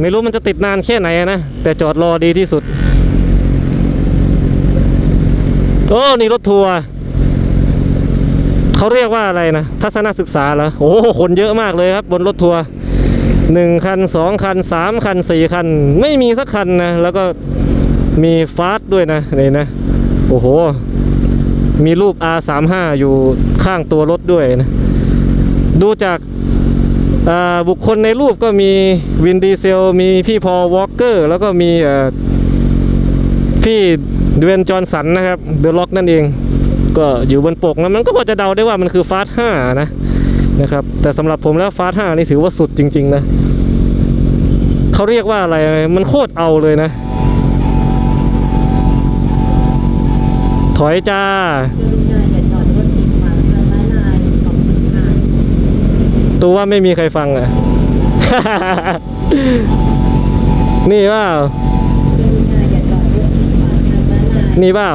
ไม่รู้มันจะติดนานแค่ไหนนะ แต่จอดรอดีที่สุด โอ้นี่รถทัวร์เขาเรียกว่าอะไรนะ ทัศนศึกษาเหรอโอ้โหคนเยอะมากเลยครับ บนรถทัวร์หนึ่งคันสองคันสามคันสี่คัน ไม่มีสักคันนะ แล้วก็มีฟาสด้วยนะนี่นะ โอ้โห มีรูป R35 อยู่ข้างตัวรถด้วยนะ ดูจาก บุคคลในรูปก็มีวินดีเซล มีพี่พอลวอลเกอร์ แล้วก็มีพี่เดวนจอห์นสันนะครับเดอะล็อกนั่นเอง ก็อยู่บนปกนะมันก็พอจะเดาได้ว่ามันคือฟาสห้านะนะครับ แต่สำหรับผมแล้วฟาสห้านี่ถือว่าสุดจริง ๆ นะเขาเรียกว่าอะไรมันโคตรเอาเลยนะ ถอยจ้า ตัวว่าไม่มีใครฟังอะ นี่เปล่านี่เปล่า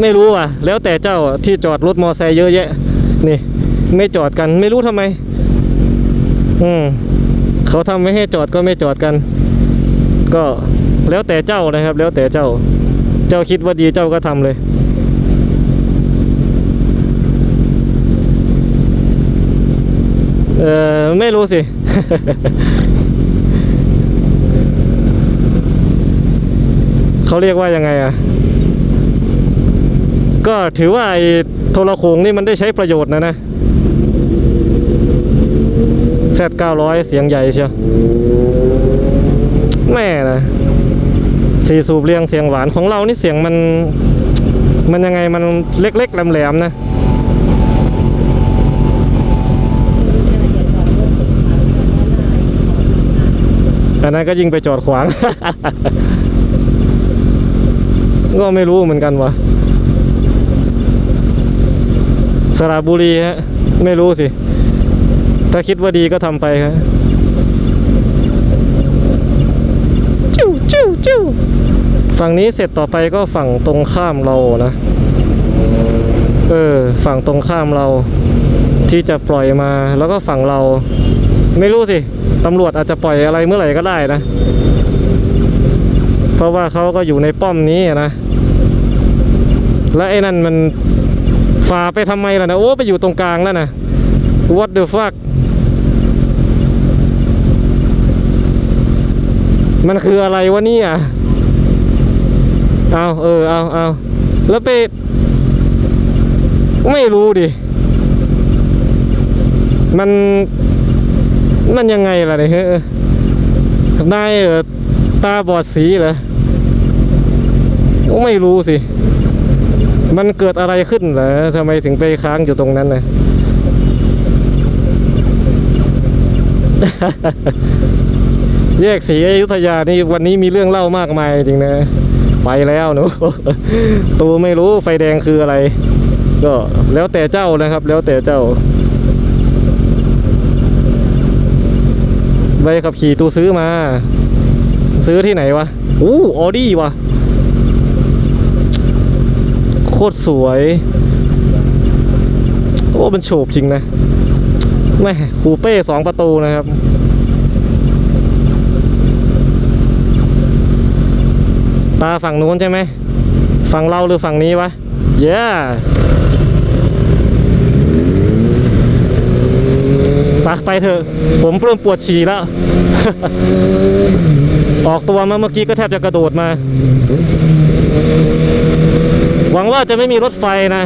ไม่รู้อะ แล้วแต่เจ้าที่จอดรถมอไซค์เยอะแยะ นี่ ไม่จอดกัน ไม่รู้ทำไม อืม เขาทำไม่ให้จอดก็ไม่จอดกัน ก็แล้วแต่เจ้านะครับ แล้วแต่เจ้า เจ้าคิดว่าดีเจ้าก็ทำเลย เออไม่รู้สิ เขาเรียกว่ายังไงอะ ก็ถือว่าไอ้โทรโขงนี่มันได้ใช้ประโยชน์นะนะ Z900 เสียงใหญ่เชียวแม่นะสี่สูบเรียงเสียงหวานของเรานี่เสียงมัน มันยังไงมันเล็กๆแหลมๆนะ อั นนั้นก็ยิงไปจอดขวาง ก็ไม่รู้เหมือนกันวะสระบุรีฮะ ไม่รู้สิ ถ้าคิดว่าดีก็ทำไปครับจิ้วจิ้วจิ้วฝั่งนี้เสร็จต่อไปก็ฝั่งตรงข้ามเรานะ เออ ฝั่งตรงข้ามเราที่จะปล่อยมาแล้วก็ฝั่งเรา ไม่รู้สิ ตำรวจอาจจะปล่อยอะไรเมื่อไหร่ก็ได้นะ เพราะว่าเขาก็อยู่ในป้อมนี้นะ แล้วไอ้นั่นมันฝ่าไปทำไมล่ะนะ โอ้ ไปอยู่ตรงกลางแล้วนะ what the fuck มันคืออะไรวะเนี่ย เอาเออ เอาเอาแล้วไปไม่รู้ดิ มัน มันยังไงล่ะเนี่ยเฮ้นายเออตาบอดสีเหรอไม่รู้สิ มันเกิดอะไรขึ้นเหรอทำไมถึงไปค้างอยู่ตรงนั้นนะแยกสีอยุธยานี่วันนี้มีเรื่องเล่ามากมายจริงนะ ไปแล้วหนูตูไม่รู้ไฟแดงคืออะไร ก็แล้วแต่เจ้านะครับ แล้วแต่เจ้า ใบขับขี่ตูซื้อมา ซื้อที่ไหนวะอู้ออดี้วะโคตรสวย โอ้มันโฉบจริงนะแม่คูเป้สองประตูนะครับตาฝั่งนู้นใช่ไหม ฝั่งเราหรือฝั่งนี้วะ เย้ ไปไปเถอะ ผมเริ่มปวดฉี่แล้ว ออกตัวมาเมื่อกี้ก็แทบจะกระโดดมา หวังว่าจะไม่มีรถไฟนะ